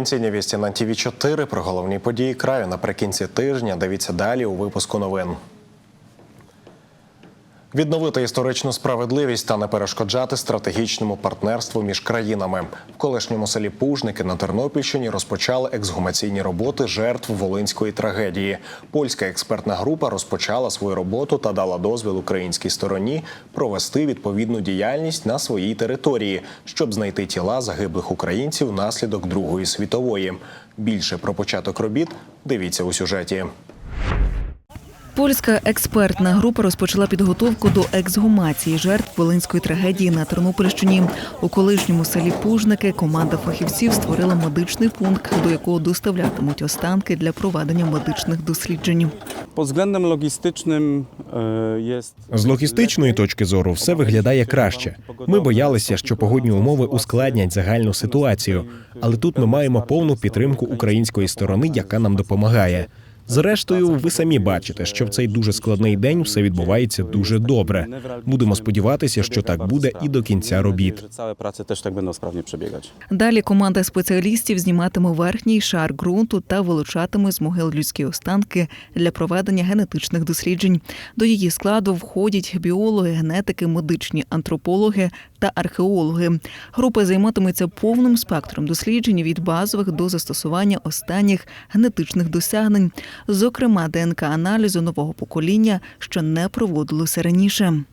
Провінційні вісті на ТВ 4 про головні події краю наприкінці тижня. Дивіться далі у випуску новин. Відновити історичну справедливість та не перешкоджати стратегічному партнерству між країнами. В колишньому селі Пужники на Тернопільщині розпочали ексгумаційні роботи жертв волинської трагедії. Польська експертна група розпочала свою роботу та дала дозвіл українській стороні провести відповідну діяльність на своїй території, щоб знайти тіла загиблих українців внаслідок Другої світової. Більше про початок робіт дивіться у сюжеті. Польська експертна група розпочала підготовку до ексгумації жертв волинської трагедії на Тернопільщині. У колишньому селі Пужники команда фахівців створила медичний пункт, до якого доставлятимуть останки для проведення медичних досліджень. E. З логістичної точки зору все виглядає краще. Ми боялися, що погодні умови ускладнять загальну ситуацію, але тут ми маємо повну підтримку української сторони, яка нам допомагає. Зрештою, ви самі бачите, що в цей дуже складний день все відбувається дуже добре. Будемо сподіватися, що так буде і до кінця робіт. Prace też tak będą sprawnie. Далі команда спеціалістів зніматиме верхній шар ґрунту та вилучатиме з могил людські останки для проведення генетичних досліджень. До її складу входять біологи, генетики, медичні антропологи та археологи. Група займатиметься повним спектром досліджень від базових до застосування останніх генетичних досягнень, зокрема ДНК-аналізу нового покоління, що не проводилося раніше.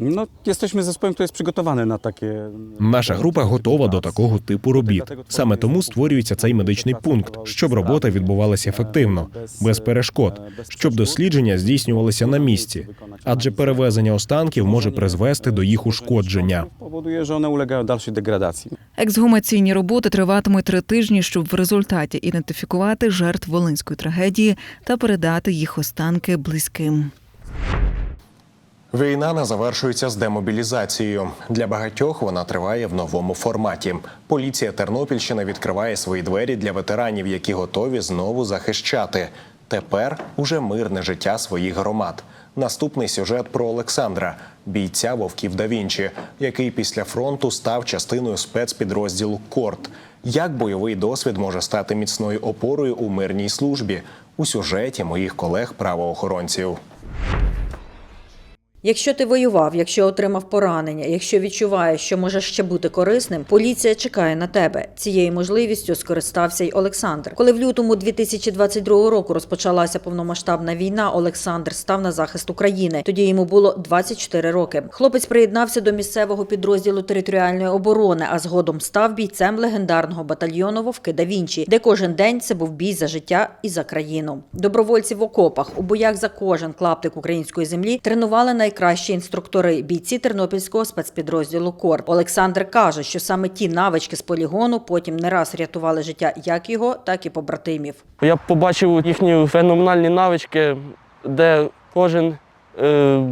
No, jesteśmy zespołem, który jest przygotowany na takie. Наша група готова до такого типу робіт. Саме тому створюється цей медичний пункт, щоб робота відбувалася ефективно, без перешкод, щоб дослідження здійснювалися на місці, адже перевезення останків може призвести до їх ушкодження. Powoduje, że one ulegają dalszej degradacji. Ексгумаційні роботи триватимуть три тижні, щоб в результаті ідентифікувати жертв волинської трагедії та передати їх останки близьким. Війна не завершується з демобілізацією. Для багатьох вона триває в новому форматі. Поліція Тернопільщини відкриває свої двері для ветеранів, які готові знову захищати. Тепер уже мирне життя своїх громад. Наступний сюжет про Олександра, бійця вовків да Вінчі, який після фронту став частиною спецпідрозділу Корт. Як бойовий досвід може стати міцною опорою у мирній службі у сюжеті моїх колег-правоохоронців. Якщо ти воював, якщо отримав поранення, якщо відчуваєш, що можеш ще бути корисним, поліція чекає на тебе. Цією можливістю скористався й Олександр. Коли в лютому 2022 року розпочалася повномасштабна війна, Олександр став на захист України. Тоді йому було 24 роки. Хлопець приєднався до місцевого підрозділу територіальної оборони, а згодом став бійцем легендарного батальйону Вовки да Вінчі, де кожен день це був бій за життя і за країну. Добровольці в окопах у боях за кожен клаптик української землі тренували найкращі інструктори, бійці тернопільського спецпідрозділу КОР. Олександр каже, що саме ті навички з полігону потім не раз рятували життя як його, так і побратимів. Я побачив їхні феноменальні навички, де кожен е,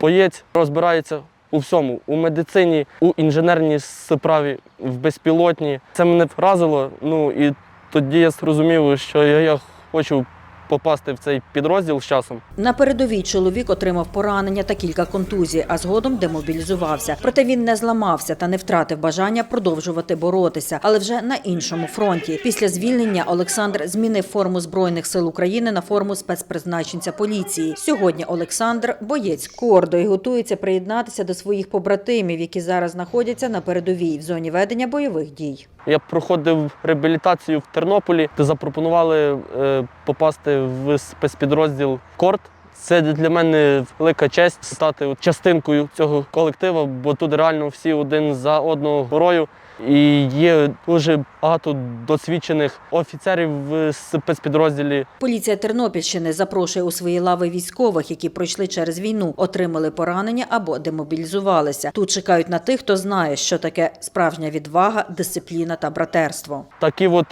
боєць розбирається у всьому, у медицині, у інженерній справі, в безпілотній. Це мене вразило. Ну і тоді я зрозумів, що я, я хочу попасти в цей підрозділ з часом. На передовій чоловік отримав поранення та кілька контузій, а згодом демобілізувався. Проте він не зламався та не втратив бажання продовжувати боротися, але вже на іншому фронті. Після звільнення Олександр змінив форму збройних сил України на форму спецпризначенця поліції. Сьогодні Олександр боєць кордо і готується приєднатися до своїх побратимів, які зараз знаходяться на передовій в зоні ведення бойових дій. Я проходив реабілітацію в Тернополі, де запропонували е, попасти в спецпідрозділ Корт. Це для мене велика честь стати частинкою цього колективу, бо тут реально всі один за одного горою. І є дуже багато досвідчених офіцерів в спецпідрозділі. Поліція Тернопільщини запрошує у свої лави військових, які пройшли через війну, отримали поранення або демобілізувалися. Тут чекають на тих, хто знає, що таке справжня відвага, дисципліна та братерство. Такі от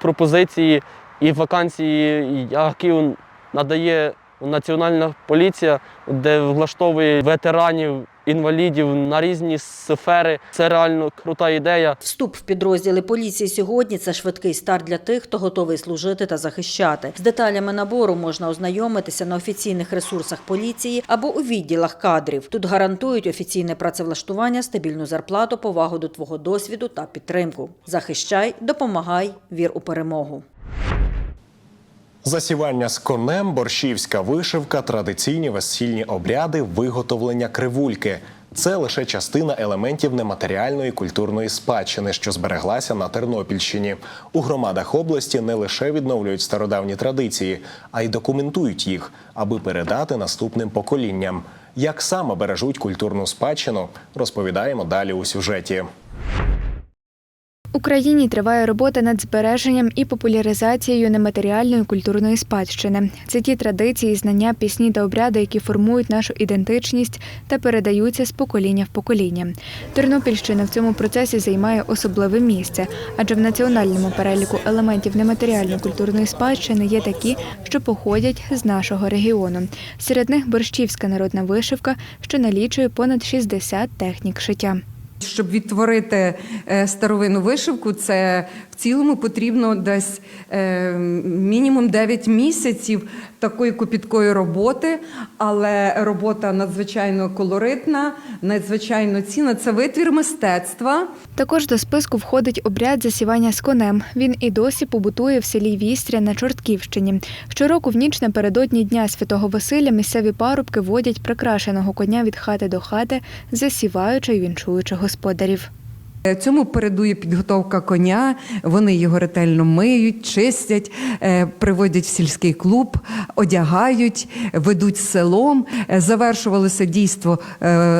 пропозиції і вакансії, які надає Національна поліція, де влаштовує ветеранів інвалідів на різні сфери. Це реально крута ідея. Вступ в підрозділи поліції сьогодні це швидкий старт для тих, хто готовий служити та захищати. З деталями набору можна ознайомитися на офіційних ресурсах поліції або у відділах кадрів. Тут гарантують офіційне працевлаштування, стабільну зарплату, повагу до твого досвіду та підтримку. Захищай, допомагай, вір у перемогу. Засівання з конем, борщівська вишивка, традиційні весільні обряди, виготовлення кривульки. Це лише частина елементів нематеріальної культурної спадщини, що збереглася на Тернопільщині. У громадах області не лише відновлюють стародавні традиції, а й документують їх, аби передати наступним поколінням. Як саме бережуть культурну спадщину, розповідаємо далі у сюжеті. Україні триває робота над збереженням і популяризацією нематеріальної культурної спадщини. Це ті традиції, знання, пісні та обряди, які формують нашу ідентичність та передаються з покоління в покоління. Тернопільщина в цьому процесі займає особливе місце, адже в національному переліку елементів нематеріальної культурної спадщини є такі, що походять з нашого регіону. Серед них борщівська народна вишивка, що налічує понад 60 технік шиття. Щоб відтворити е, старовинну вишивку, це в цілому потрібно десь е, мінімум 9 місяців такої копіткої роботи, але робота надзвичайно колоритна, надзвичайно цінна. Це витвір мистецтва. Також до списку входить обряд засівання з конем. Він і досі побутує в селі Вістря на Чортківщині. Щороку в ніч напередодні Дня Святого Василя місцеві парубки водять прикрашеного коня від хати до хати, засіваючи й вінчуючи господарів. Е, Цьому передує підготовка коня. Вони його ретельно миють, чистять, е, приводять в сільський клуб, одягають, ведуть селом. Е, Завершувалося дійство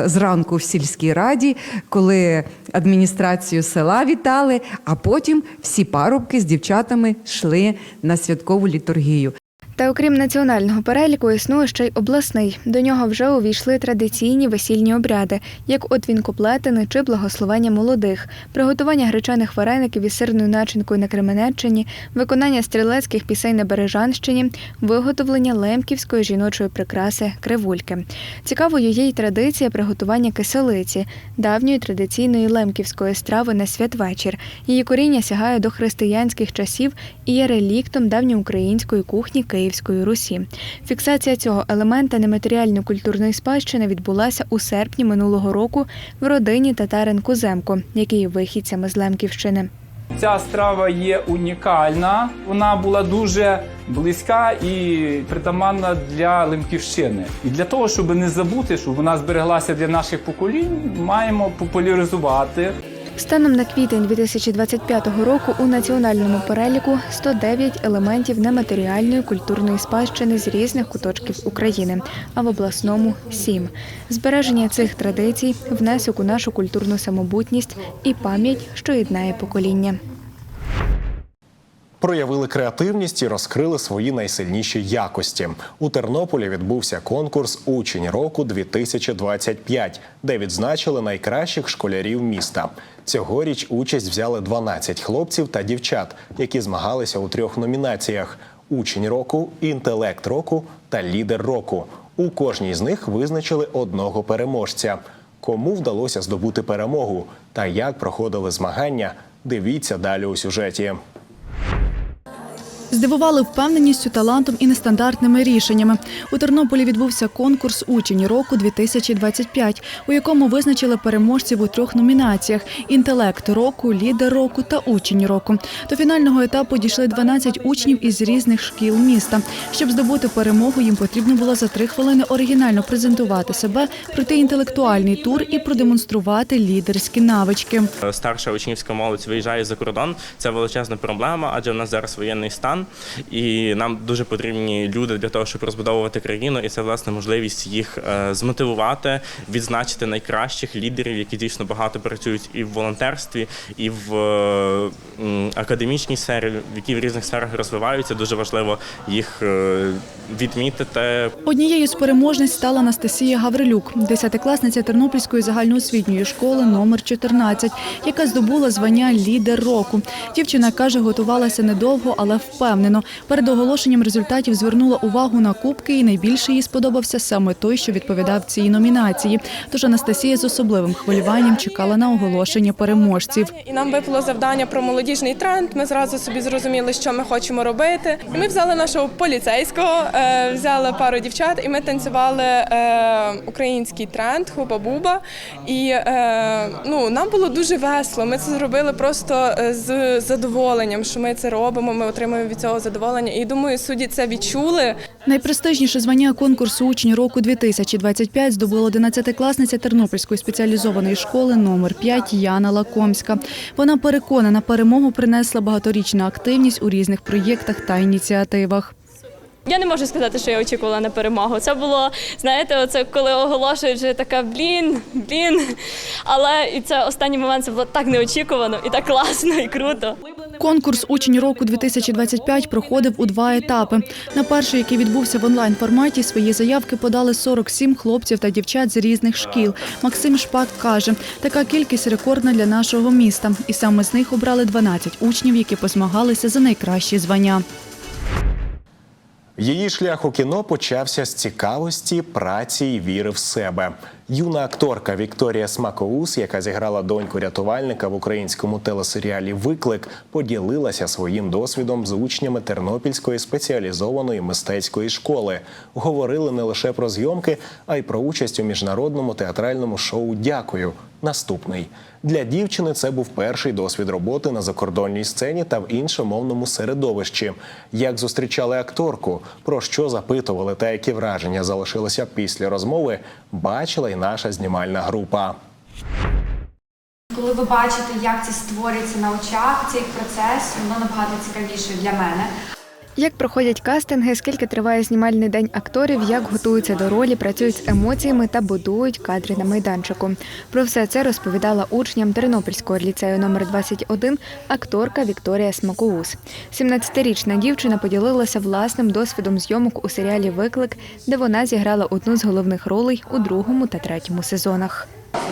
зранку в сільській раді, коли адміністрацію села вітали, а потім всі парубки з дівчатами йшли на святкову літургію. Та окрім національного переліку, існує ще й обласний. До нього вже увійшли традиційні весільні обряди, як от вінкоплетини чи благословення молодих, приготування гречаних вареників із сирною начинкою на Кременеччині, виконання стрілецьких пісень на Бережанщині, виготовлення лемківської жіночої прикраси кривульки. Цікавою є й традиція приготування киселиці, давньої традиційної лемківської страви на святвечір. Її коріння сягає до християнських часів і є реліктом давньоукраїнської кухні Київської Русі. Фіксація цього елемента нематеріальної культурної спадщини відбулася у серпні минулого року в родині татарин Куземко, які є вихідцями з Лемківщини. Ця страва є унікальна. Вона була дуже близька і притаманна для Лемківщини. І для того, щоб не забути, щоб вона збереглася для наших поколінь, маємо популяризувати. Станом на квітень 2025 року у національному переліку 109 елементів нематеріальної культурної спадщини з різних куточків України, а в обласному 7. Збереження цих традицій внесок у нашу культурну самобутність і пам'ять, що єднає покоління. Проявили креативність і розкрили свої найсильніші якості. У Тернополі відбувся конкурс Учень року 2025, де відзначили найкращих школярів міста. Цьогоріч участь взяли 12 хлопців та дівчат, які змагалися у трьох номінаціях: Учень року, інтелект року та лідер року. У кожній з них визначили одного переможця. Кому вдалося здобути перемогу та як проходили змагання? Дивіться далі у сюжеті. Здивували впевненістю, талантом і нестандартними рішеннями. У Тернополі відбувся конкурс Учень року 2025 у якому визначили переможців у трьох номінаціях: інтелект року, лідер року та учень року. До фінального етапу дійшли 12 учнів із різних шкіл міста. Щоб здобути перемогу, їм потрібно було за три хвилини оригінально презентувати себе, пройти інтелектуальний тур і продемонструвати лідерські навички. Старша учнівська молодь виїжджає за кордон. Це величезна проблема, адже в нас зараз воєнний стан, і нам дуже потрібні люди для того, щоб розбудовувати країну. І це власне можливість їх е, змотивувати, відзначити найкращих лідерів, які дійсно багато працюють і в волонтерстві, і в е, академічній сфері, які в різних сферах розвиваються. Дуже важливо їх е, відмітити, Однією з переможниць стала Анастасія Гаврилюк, десятикласниця Тернопільської загальноосвітньої школи номер 14, яка здобула звання лідер року. Дівчина каже, готувалася недовго, але впевнена. Впевнено. Перед оголошенням результатів звернула увагу на кубки, і найбільше їй сподобався саме той, що відповідав цій номінації. Тож Анастасія з особливим хвилюванням чекала на оголошення переможців. І нам випало завдання про молодіжний тренд. Ми зразу собі зрозуміли, що ми хочемо робити. Ми взяли нашого поліцейського, е, взяли пару дівчат, і ми танцювали е, український тренд хуба-буба. І е, ну, нам було дуже весело. Ми це зробили просто з задоволенням, що ми це робимо. Ми отримуємо від цього задоволення. І думаю, судді це відчули. Найпрестижніше звання конкурсу учні року 2025 здобула 11-класниця Тернопільської спеціалізованої школи номер 5 Яна Лакомська. Вона переконана, перемогу принесла багаторічна активність у різних проєктах та ініціативах. Я не можу сказати, що я очікувала на перемогу. Це було, знаєте, оце коли оголошують, вже така блін, блін. Але і це останній момент це було так неочікувано і так класно і круто. Конкурс Учень року 2025 проходив у два етапи. На перший, який відбувся в онлайн форматі, свої заявки подали 47 хлопців та дівчат з різних шкіл. Максим Шпак каже, така кількість рекордна для нашого міста, і саме з них обрали 12 учнів, які позмагалися за найкращі звання. Її шлях у кіно почався з цікавості, праці і віри в себе. Юна акторка Вікторія Смакоус, яка зіграла доньку рятувальника в українському телесеріалі Виклик, поділилася своїм досвідом з учнями Тернопільської спеціалізованої мистецької школи. Говорили не лише про зйомки, а й про участь у міжнародному театральному шоу Дякую. Наступний для дівчини це був перший досвід роботи на закордонній сцені та в іншомовному середовищі. Як зустрічали акторку, про що запитували та які враження залишилися після розмови, бачила й наша знімальна група. Коли ви бачите, як це створюється на очах, цей процес, воно набагато цікавіше для мене. Як проходять кастинги, скільки триває знімальний день акторів, як готуються до ролі, працюють з емоціями та будують кадри на майданчику. Про все це розповідала учням Тернопільського ліцею номер 21 акторка Вікторія Смакоус. 17-річна дівчина поділилася власним досвідом зйомок у серіалі Виклик, де вона зіграла одну з головних ролей у другому та третьому сезонах.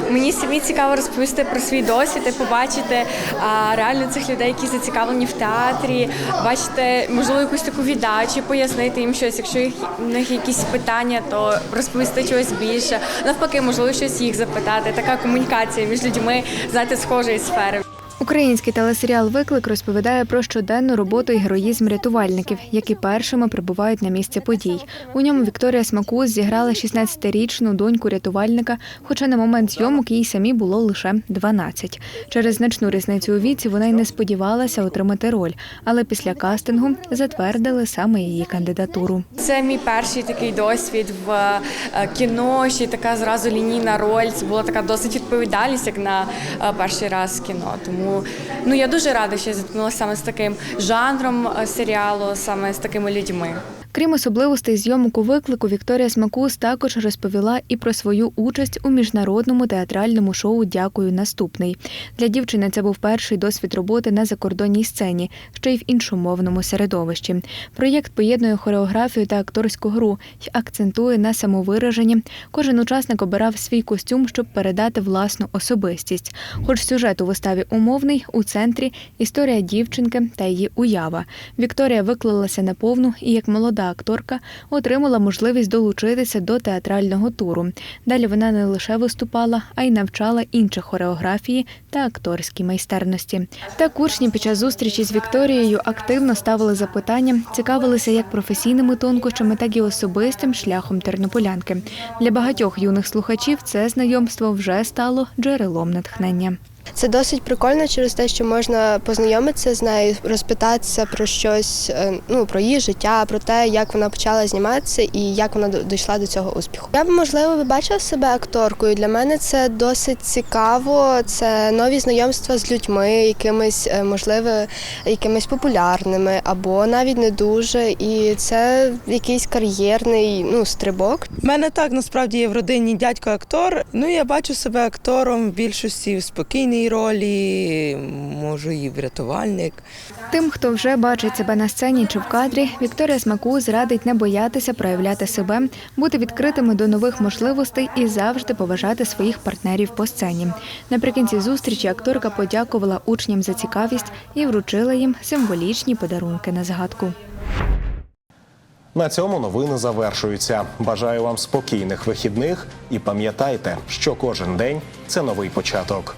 Мені самі цікаво розповісти про свій досвід і побачити а, реально цих людей, які зацікавлені в театрі, бачити, можливо, якусь таку віддачу, пояснити їм щось. Якщо їх в них якісь питання, то розповісти чогось більше. Навпаки, можливо, щось їх запитати. Така комунікація між людьми, знаєте, схожої сфери. Український телесеріал Виклик розповідає про щоденну роботу і героїзм рятувальників, які першими прибувають на місце подій. У ньому Вікторія Смакус зіграла 16-річну доньку рятувальника, хоча на момент зйомок їй самі було лише 12. Через значну різницю у віці вона й не сподівалася отримати роль, але після кастингу затвердили саме її кандидатуру. Це мій перший такий досвід в е, кіно, ще така зразу лінійна роль. Це була така досить відповідальність, як на е, перший раз кіно. Тому ну я дуже рада, що я зіткнулася саме з таким жанром е, серіалу, саме з такими людьми. Крім особливостей зйомок у виклику, Вікторія Смакус також розповіла і про свою участь у міжнародному театральному шоу Дякую наступний. Для дівчини це був перший досвід роботи на закордонній сцені, ще й в іншомовному середовищі. Проєкт поєднує хореографію та акторську гру й акцентує на самовираженні. Кожен учасник обирав свій костюм, щоб передати власну особистість. Хоч сюжет у виставі умовний, у центрі історія дівчинки та її уява. Вікторія виклалася наповну і як молода акторка отримала можливість долучитися до театрального туру. Далі вона не лише виступала, а й навчала інших хореографії та акторській майстерності. Так учні під час зустрічі з Вікторією активно ставили запитання, цікавилися як професійними тонкощами, так і особистим шляхом тернополянки. Для багатьох юних слухачів це знайомство вже стало джерелом натхнення. Це досить прикольно через те, що можна познайомитися з нею, розпитатися про щось, е, ну про її життя, про те, як вона почала зніматися і як вона дійшла до цього успіху. Я б можливо бачила себе акторкою. Для мене це досить цікаво. Це нові знайомства з людьми, якимись е, можливо, якимись популярними або навіть не дуже. І це якийсь кар'єрний ну стрибок. У мене так насправді є в родині дядько актор. Ну я бачу себе актором в більшості спокійний соціальній ролі, можу і врятувальник. Тим, хто вже бачить себе на сцені чи в кадрі, Вікторія Смакуз радить не боятися проявляти себе, бути відкритими до нових можливостей і завжди поважати своїх партнерів по сцені. Наприкінці зустрічі акторка подякувала учням за цікавість і вручила їм символічні подарунки на згадку. На цьому новини завершуються. Бажаю вам спокійних вихідних і пам'ятайте, що кожен день це новий початок.